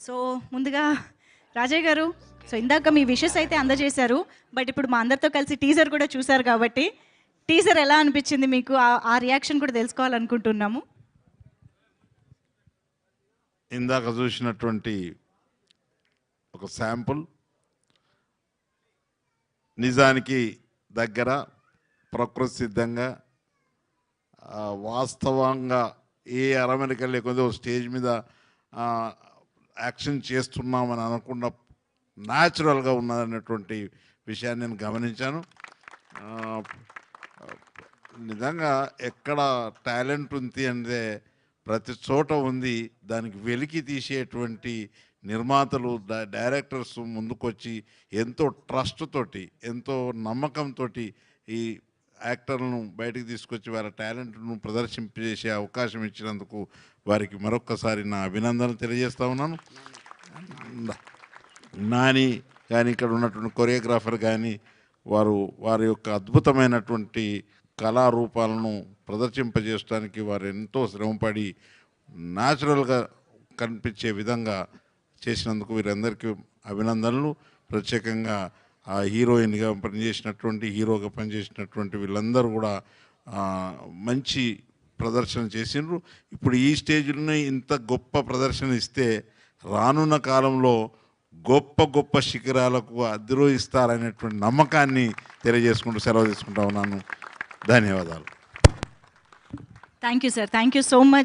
So ముందుగా రాజయ్య గారు so ఇందాక మీ విషెస్ అయితే అందజేశారు బట్ ఇప్పుడు మా అందరితో కలిసి టీజర్ కూడా చూశారు కాబట్టి టీజర్ ఎలా అనిపించింది మీకు? ఆ- రియాక్షన్ కూడా తెలుసుకోవాలనుకుంటున్నాము. ఇందాక చూసినటువంటి ఒక శాంపుల్ నిజానికి దగ్గర ప్రకృతి సిద్ధంగా వాస్తవంగా ఏ అరమరిక లేకుండా ఒక స్టేజ్ మీద యాక్షన్ చేస్తున్నామని అనకుండా న్యాచురల్గా ఉన్నదనేటువంటి విషయాన్ని నేను గమనించాను. నిజంగా ఎక్కడ టాలెంట్ ఉంది అంటే ప్రతి చోట ఉంది. దానికి వెలికి తీసేటువంటి నిర్మాతలు డై- డైరెక్టర్స్ ముందుకొచ్చి ఎంతో ట్రస్ట్ తోటి ఎంతో నమ్మకంతో ఈ యాక్టర్లను బయటకు తీసుకొచ్చి వారి టాలెంట్ను ప్రదర్శింపజేసే అవకాశం ఇచ్చినందుకు వారికి మరొక్కసారి నా అభినందనలు తెలియజేస్తా ఉన్నాను. నాని కానీ ఇక్కడ ఉన్నటువంటి కొరియోగ్రాఫర్ కానీ వారు వారి యొక్క అద్భుతమైనటువంటి కళారూపాలను ప్రదర్శింపజేయడానికి వారు ఎంతో శ్రమపడి న్యాచురల్గా కనిపించే విధంగా చేసినందుకు వీరందరికీ అభినందనలు. ప్రత్యేకంగా ఆ హీరోయిన్గా పనిచేసినటువంటి హీరోగా పనిచేసినటువంటి వీళ్ళందరూ కూడా మంచి ప్రదర్శన చేసిండ్రు. ఇప్పుడు ఈ స్టేజ్లోనే ఇంత గొప్ప ప్రదర్శన ఇస్తే రానున్న కాలంలో గొప్ప గొప్ప శిఖరాలకు అధిరోహిస్తారనేటువంటి నమ్మకాన్ని తెలియజేసుకుంటూ సెలవు తీసుకుంటా ఉన్నాను. ధన్యవాదాలు. Thank you sir thank you so much